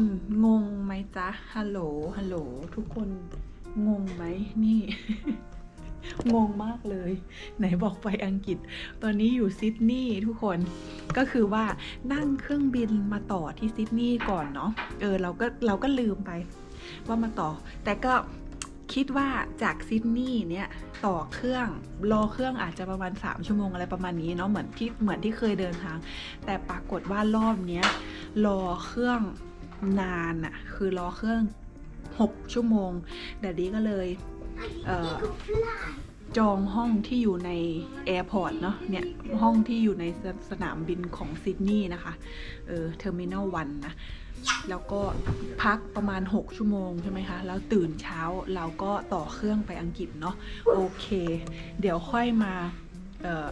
คนงงไหมจ๊ะ ฮัลโหล ฮัลโหล ทุกคนงงไหมนี่ งงมากเลย ไหนบอกไปอังกฤษ ตอนนี้อยู่ซิดนีย์ทุกคน ก็คือว่านั่งเครื่องบินมาต่อที่ซิดนีย์ก่อนเนาะ เออเราก็เราก็ลืมไป ว่ามาต่อ แต่ก็คิดว่าจากซิดนีย์เนี่ยต่อเครื่องรอเครื่องอาจจะประมาณ 3 ชั่วโมงอะไรประมาณนี้เนาะเหมือนที่เหมือนที่เคยเดินทาง แต่ปรากฏว่ารอบเนี้ยรอเครื่อง นานอะคือรอเครื่อง 6 ชั่วโมงเดดดี้ก็เลยเออจองห้องที่อยู่ในแอร์พอร์ตเนาะเนี่ยห้องที่อยู่ในสสนามบินของซิดนีย์นะคะ เออเทอร์มินอลวันนะ แล้วก็พักประมาณ 6 ชั่วโมงใช่ไหมคะ แล้วตื่นเช้าเราก็ต่อเครื่องไปอังกฤษเนาะโอเค เดี๋ยวค่อยมา เออ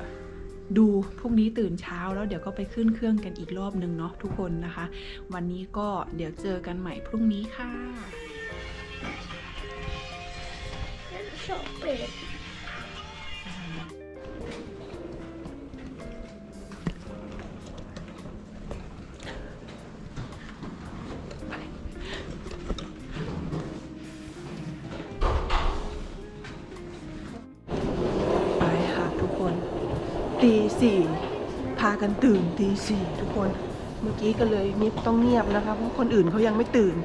ดูพรุ่งนี้ตื่นเช้าแล้วเดี๋ยวก็ไปขึ้นเครื่องกันอีกรอบนึงเนาะทุกคนนะคะ วันนี้ก็เดี๋ยวเจอกันใหม่พรุ่งนี้ค่ะ so ตีสี่พากันตื่นตีสี่ทุกคนเมื่อกี้ก็เลยนิบต้องเงียบนะคะเพราะคนอื่นเขายังไม่ตื่น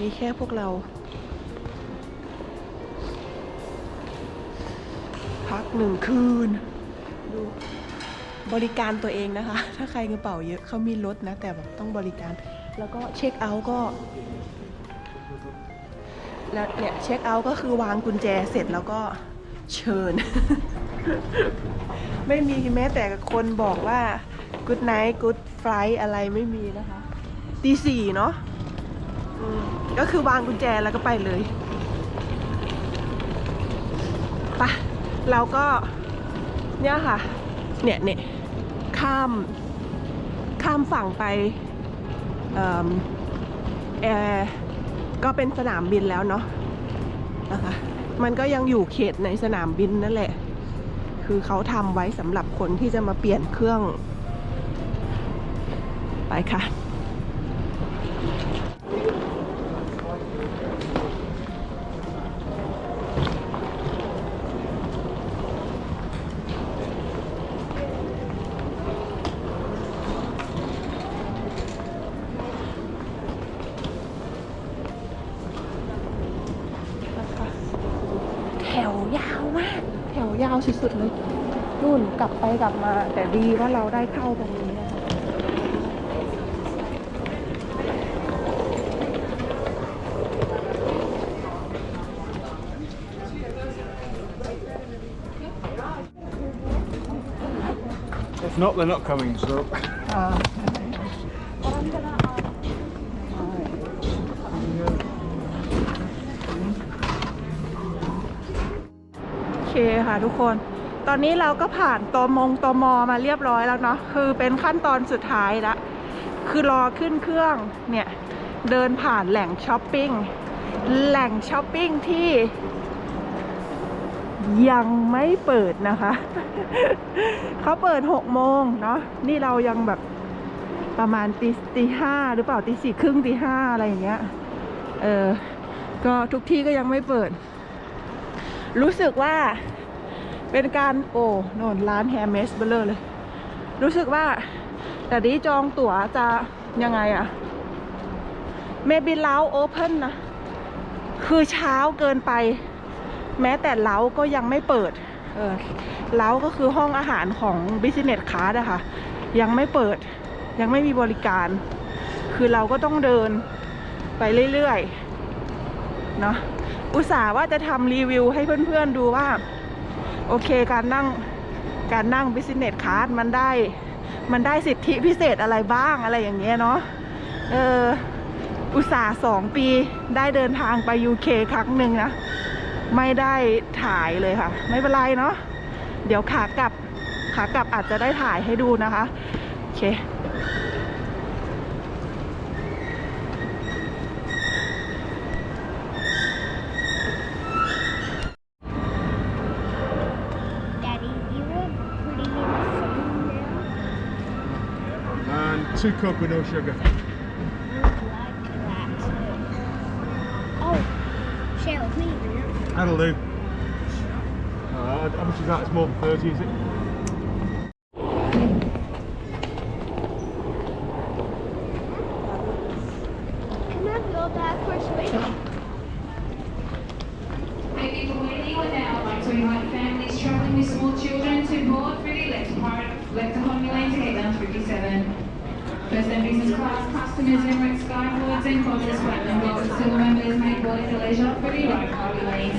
มีแค่พวกเรา พักหนึ่งคืน ดูบริการตัวเองนะคะ ถ้าใครกระเป๋าเยอะเขามีรถนะ แต่แบบต้องบริการ แล้วก็เช็คเอาท์ก็แล้วเนี่ยเช็คเอาท์ก็คือวางกุญแจเสร็จแล้วก็เชิญ ไม่มีแม้แต่คนบอกว่า good night good flight อะไรไม่มีนะคะตีสี่เนาะก็คือวางกุญแจแล้วก็ไปเลยไปะเราก็เนี่ยค่ะ เนี่ยเนี่ยข้าม ข้ามฝั่งไปเออแอร์ก็เป็นสนามบินแล้วเนาะนะคะมันก็ยังอยู่เขตในสนามบินนั่นแหละ คือเขาทำไว้สำหรับคนที่จะมาเปลี่ยนเครื่อง ไปค่ะ แถวยาวมาก แถวยาว สุดๆเลยนู่นกลับไปกลับมา แต่ดีว่าเราได้เข้าตรงนี้นะคะ If not, they're not coming, so. อ่ คค่ะทุกคน ตอนนี้เราก็ผ่านตมงตมมาเรียบร้อยแล้วเนาะ คือเป็นขั้นตอนสุดท้ายละ คือรอขึ้นเครื่องเนี่ยเดินผ่านแหล่งช้อปปิ้ง แหล่งช้อปปิ้งที่ ยังไม่เปิดนะคะ เขาเปิดหกโมงเนาะ นี่เรายังแบบประมาณตีตีห้าหรือเปล่าตีสี่ครึ่งตีห้าอะไรอย่างเงี้ย เออ ก็ทุกที่ก็ยังไม่เปิด รู้สึกว่าเป็นการโอ้โน่นร้านแฮร์เมสเบลเลอร์เลย รู้สึกว่า แต่นี้จองตั๋วจะยังไงอะเมบิล o าโอเพนนะ คือเช้าเกินไป แม้แต่เล้าก็ยังไม่เปิด เออเล้าก็คือห้องอาหารของ Business Class อะค่ะ ยังไม่เปิด ยังไม่มีบริการ คือเราก็ต้องเดินไปเรื่อยๆ เนาะ อุตส่าห์ว่าจะทำรีวิวให้เพื่อนๆดูว่า โอเคการนั่งการนั่ง Business Class มันได้มันได้สิทธิพิเศษอะไรบ้างอะไรอย่างเงี้ยเนาะเอออุตส่าห์สองปีได้เดินทางไป UK ครั้งหนึ่งนะ ไม่ได้ถ่ายเลยค่ะ ไม่เป็นไรเนาะเดี๋ยวขากลับขากลับอาจจะได้ถ่ายให้ดูนะคะ โอเค and two coke with no sugar. Like oh, share with me. That'll do. Uh, how much is that? It's more than 30, is it? Leisure for.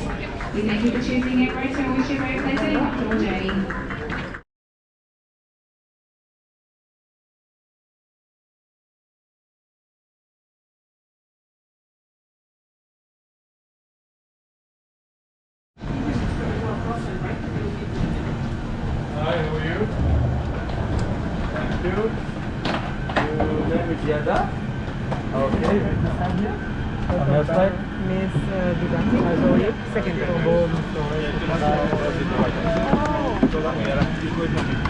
We thank you for choosing Emirates and wish you a very pleasant and comfortable journey.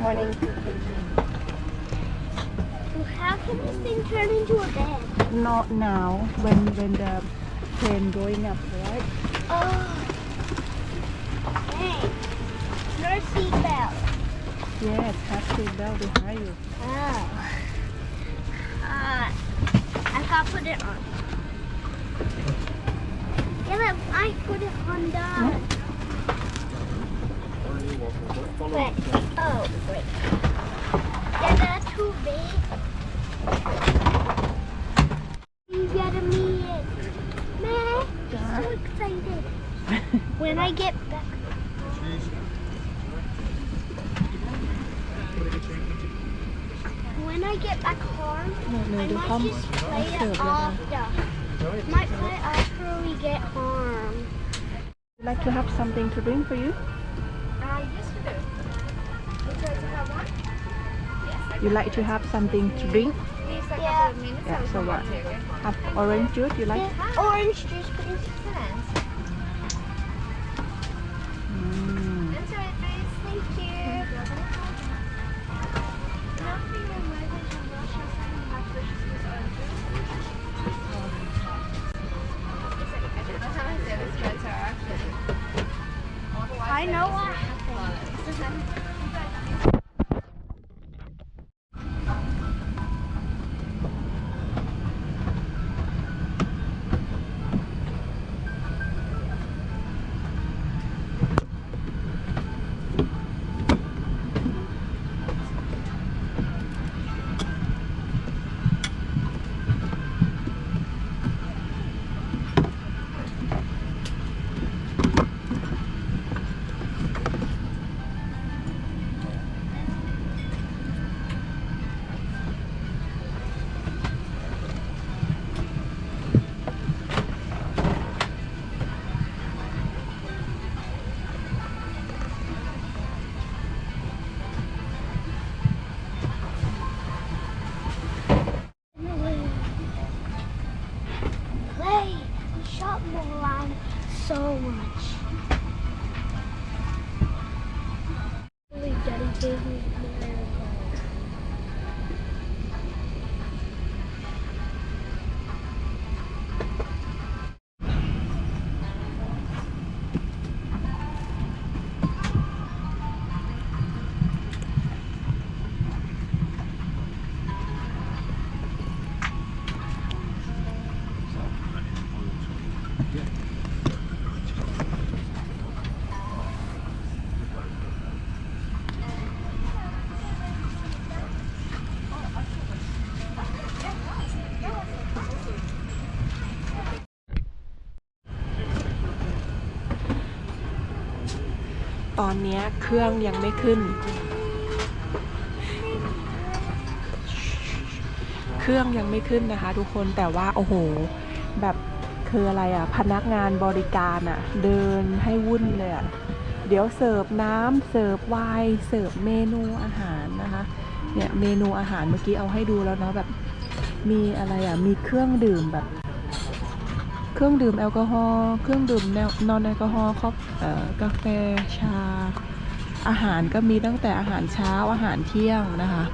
Morning. How can this thing turn into a bed? Not now, when when the plane going up, right? Oh. Hey. No seatbelt. Yes, have seatbelt behind you. Oh. Uh, I can't put it on. Yeah, but I put it on the. Wait. Oh, wait. Yeah, that's too big. You gotta meet it. Man, I'm so excited. when I get back. When I get back home, I might just play it after. Might play after we get home. Would like to have something to drink for you? You like to have something to drink? Yeah. Yeah, so what? Have orange juice you like? yeah. Orange juice, please. Mm. Enjoy this. Thank you. I know what happened. ตอนนี้เครื่องยังไม่ขึ้น เครื่องยังไม่ขึ้นนะคะ ทุกคนแต่ว่าโอ้โห แบบคืออะไรอะ พนักงานบริการอะ เดินให้วุ่นเลยอะเดี๋ยวเสิร์ฟน้ำเสิร์ฟไวน์เสิร์ฟเมนูอาหารนะคะเนี่ยเมนูอาหารเมื่อกี้เอาให้ดูแล้วเนาะแบบมีอะไรอะมีเครื่องดื่มแบบ เครื่องดื่มแอลกอฮอล์เครื่องดื่มแนวนอนแอลกอฮอล์คอฟเอ่อกาแฟชา อาหารก็มีตั้งแต่อาหารเช้าอาหารเที่ยงนะคะ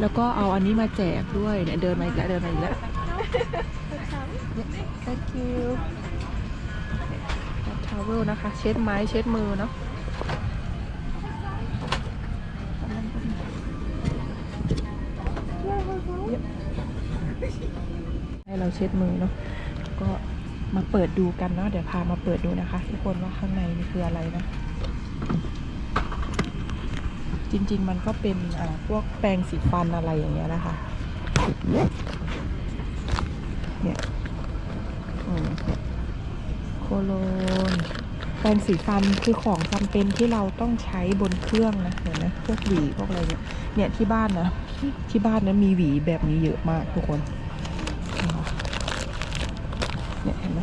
แล้วก็เอาอันนี้มาแจกด้วยเนี่ยเดินมาอีกแล้วเดินมาอีกแล้ว thank you ทาวเวลนะคะ เช็ดไม้เช็ดมือเนาะ ให้เราเช็ดมือเนาะก็มาเปิดดูกันเนาะเดี๋ยวพามาเปิดดูนะคะ ทุกคนว่าข้างในนี่คืออะไรนะ จริง ๆ มันก็เป็นอ่าพวกแปรงสีฟันอะไรอย่างเงี้ยนะคะเนี่ยอืมเนี่ยโคโลนแปรงสีฟันคือของจำเป็นที่เราต้องใช้บนเครื่องนะเห็นไหมพวกหวีพวกอะไรเนี่ยเนี่ยที่บ้านนะ ที่บ้านนะมีหวีแบบนี้เยอะมากทุกคนเนี่ยเห็นไหม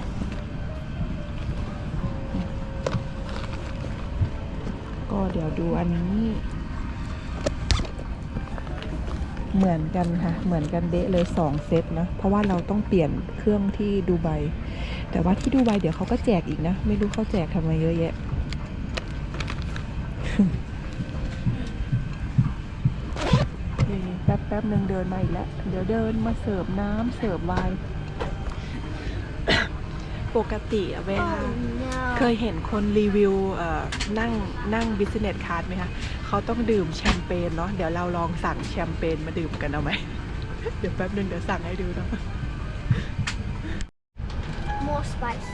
ก็เดี๋ยวดูอันนี้ เหมือนกันค่ะ เหมือนกันเดะเลยสองเซตนะ เพราะว่าเราต้องเปลี่ยนเครื่องที่ดูไบ แต่ว่าที่ดูไบเดี๋ยวเขาก็แจกอีกนะ ไม่รู้เขาแจกทำไมเยอะแยะ นี่แป๊บแป๊บ หนึ่งเดินมาอีกแล้ว เดี๋ยวเดินมาเสิร์ฟน้ำเสิร์ฟไวน์ปกติอะเวลา Oh no. เคยเห็นคนรีวิวเอ่อนั่งนั่งบิสเนสค a า d ไหมคะเขาต้องดื่มแชมเปญเนาะเดี๋ยวเราลองสั่งแชมเปญมาดื่มกันเอาไหม เดี๋ยวแป๊บนึงเดี๋ยวสั่งให้ดูเนาะ More spice.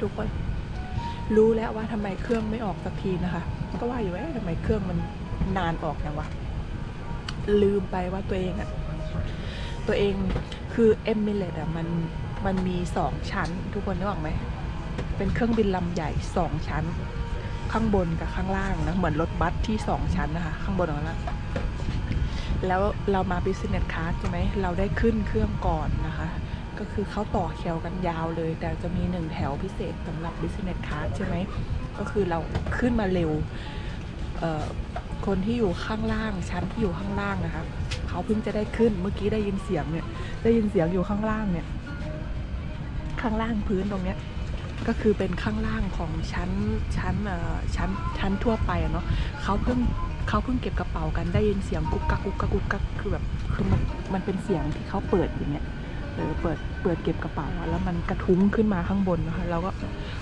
ทุกคน รู้แล้วว่าทำไมเครื่องไม่ออกสักทีนะคะ ก็ว่าอยู่ว่าทำไมเครื่องมัน นานออกจังวะ ลืมไปว่าตัวเองอะตัวเองคือเอมิเลตอะมันมันมีสองชั้น ทุกคนนึกออกไหม เป็นเครื่องบินลำใหญ่สองชั้น ข้างบนกับข้างล่างนะ เหมือนรถบัสที่สองชั้นนะคะ ข้างบนกับข้างล่างแล้วเรามา business class ใช่ไหม เราได้ขึ้นเครื่องก่อนนะคะ ก็คือเขาต่อแถวกันยาวเลย แต่จะมีหนึ่งแถวพิเศษสำหรับ business class ใช่ไหม ก็คือเราขึ้นมาเร็ว คนที่อยู่ข้างล่างชั้นที่อยู่ข้างล่างนะคะเขาเพิ่งจะได้ขึ้นเมื่อกี้ได้ยินเสียงเนี่ย ได้ยินเสียงอยู่ข้างล่างเนี่ย ข้างล่างพื้นตรงเนี้ยก็คือเป็นข้างล่างของชั้นชั้นเอ่อชั้นชั้นทั่วไปอะเนาะเขาเพิ่งเขาเพิ่งเก็บกระเป๋ากันได้ยินเสียงกุ๊กกักกุ๊กกักกุ๊กกักคือแบบคือมันมันเป็นเสียงที่เขาเปิดอย่างเงี้ยเออเปิด เปิดเก็บกระเป๋าแล้วมันกระทุ้งขึ้นมาข้างบนนะคะเราก็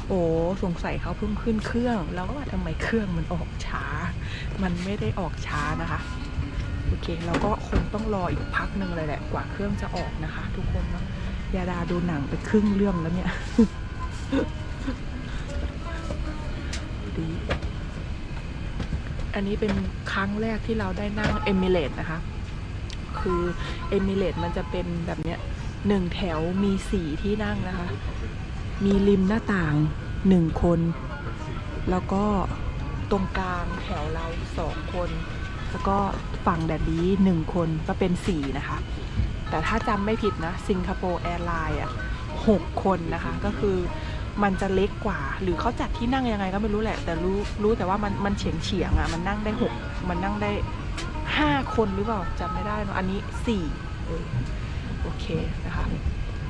โอ้สงสัยเขาเพิ่งขึ้นเครื่องเราก็ว่าทำไมเครื่องมันออกช้า มันไม่ได้ออกช้านะคะโอเคเราก็คงต้องรออีกพักหนึ่งเลยแหละกว่าเครื่องจะออกนะคะ ทุกคนเนาะยาดาดูหนังไปครึ่งเรื่องแล้วเนี่ยดีอันนี้เป็นครั้งแรกที่เราได้นั่งเอมิเลตนะคะ คือเอมิเลตมันจะเป็นแบบเนี้ย หนึ่งแถวมีสี่ที่นั่งนะคะ มีริมหน้าต่างหนึ่งคน แล้วก็ตรงกลางแถวเราสองคน แล้วก็ฝั่งแบบนี้หนึ่งคนก็เป็นสี่นะคะ แต่ถ้าจำไม่ผิดนะสิงคโปร์แอร์ไลน์อะหกคนนะคะ ก็คือมันจะเล็กกว่า หรือเขาจัดที่นั่งยังไงก็ไม่รู้แหละ แต่รู้รู้แต่ว่ามันมันเฉียงเฉียงอะมันนั่งได้หกมันนั่งได้ห้าคนหรือเปล่าจำไม่ได้เนอะอันนี้สี่ โอเคนะคะ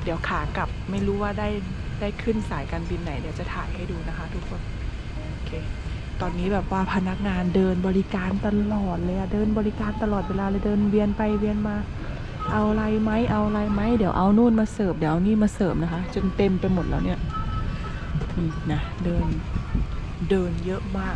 เดี๋ยวขากลับไม่รู้ว่าได้ได้ขึ้นสายการบินไหน เดี๋ยวจะถ่ายให้ดูนะคะ ทุกคนโอเคตอนนี้แบบว่าพนักงานเดินบริการตลอดเลยอะเดินบริการตลอดเวลาเลยเดินเวียนไปเวียนมา เอาอะไรไหมเอาอะไรไหมเดี๋ยวเอานู่นมาเสิร์ฟเดี๋ยวเอานี่มาเสิร์ฟนะคะ จนเต็มไปหมดแล้วเนี่ยนี่นะเดินเดินเยอะมาก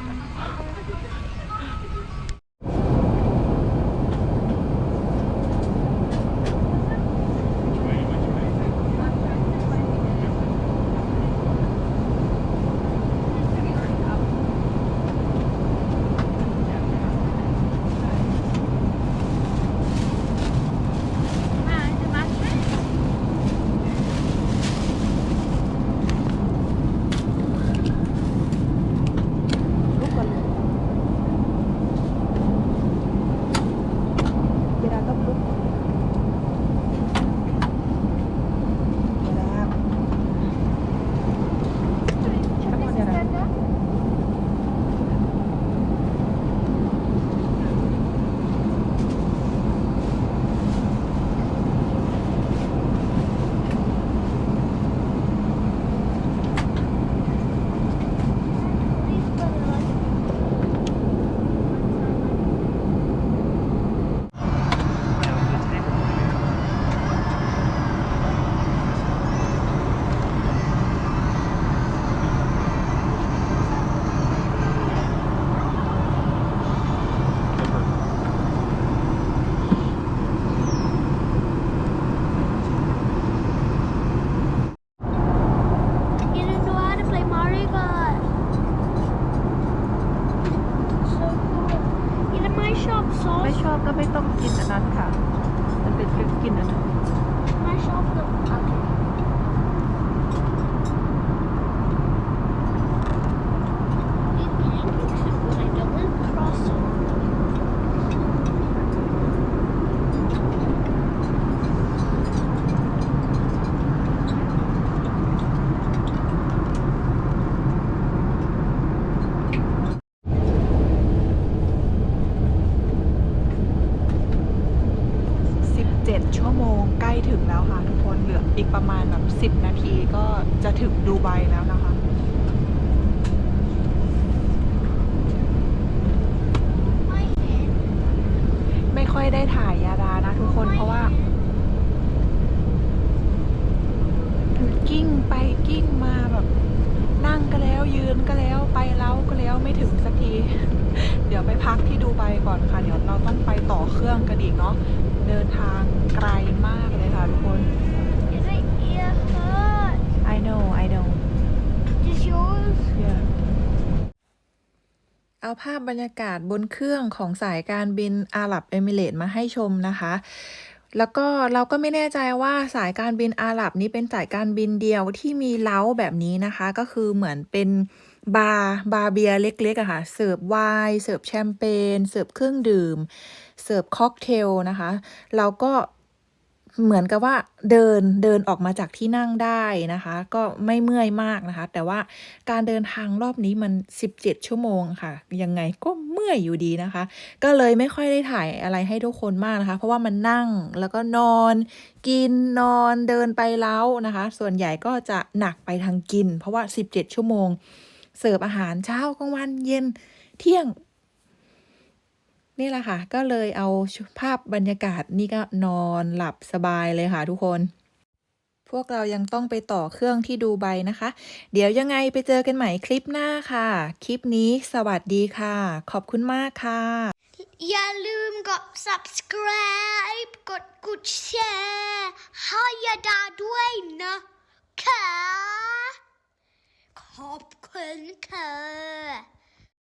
เอาภาพบรรยากาศบนเครื่องของสายการบินอาหรับเอมิเรตส์มาให้ชมนะคะ แล้วก็เราก็ไม่แน่ใจว่าสายการบินอาหรับนี้เป็นสายการบินเดียวที่มีเล้าแบบนี้นะคะ ก็คือเหมือนเป็นบาร์บาร์เบียเล็กๆอะค่ะ เสิร์ฟไวน์เสิร์ฟแชมเปญเสิร์ฟเครื่องดื่ม เสิร์ฟค็อกเทลนะคะ เราก็ เหมือนกับว่าเดินเดินออกมาจากที่นั่งได้นะคะ ก็ไม่เมื่อยมากนะคะ แต่ว่าการเดินทางรอบนี้มัน 17 ชั่วโมงค่ะ ยังไงก็เมื่อยอยู่ดีนะคะ ก็เลยไม่ค่อยได้ถ่ายอะไรให้ทุกคนมากนะคะ เพราะว่ามันนั่งแล้วก็นอน กินนอนเดินไปเล้านะคะ ส่วนใหญ่ก็จะหนักไปทางกิน เพราะว่า 17 ชั่วโมง เสิร์ฟอาหารเช้ากลางวันเย็นเที่ยง นี่แหละค่ะ ก็เลยเอาภาพบรรยากาศนี่ก็นอนหลับสบายเลยค่ะทุกคน พวกเรายังต้องไปต่อเครื่องที่ดูไบนะคะ เดี๋ยวยังไงไปเจอกันใหม่คลิปหน้าค่ะ คลิปนี้สวัสดีค่ะ ขอบคุณมากค่ะ อย่าลืมกด subscribe กดกดแชร์ให้ยาดาด้วยนะคะขอบคุณค่ะ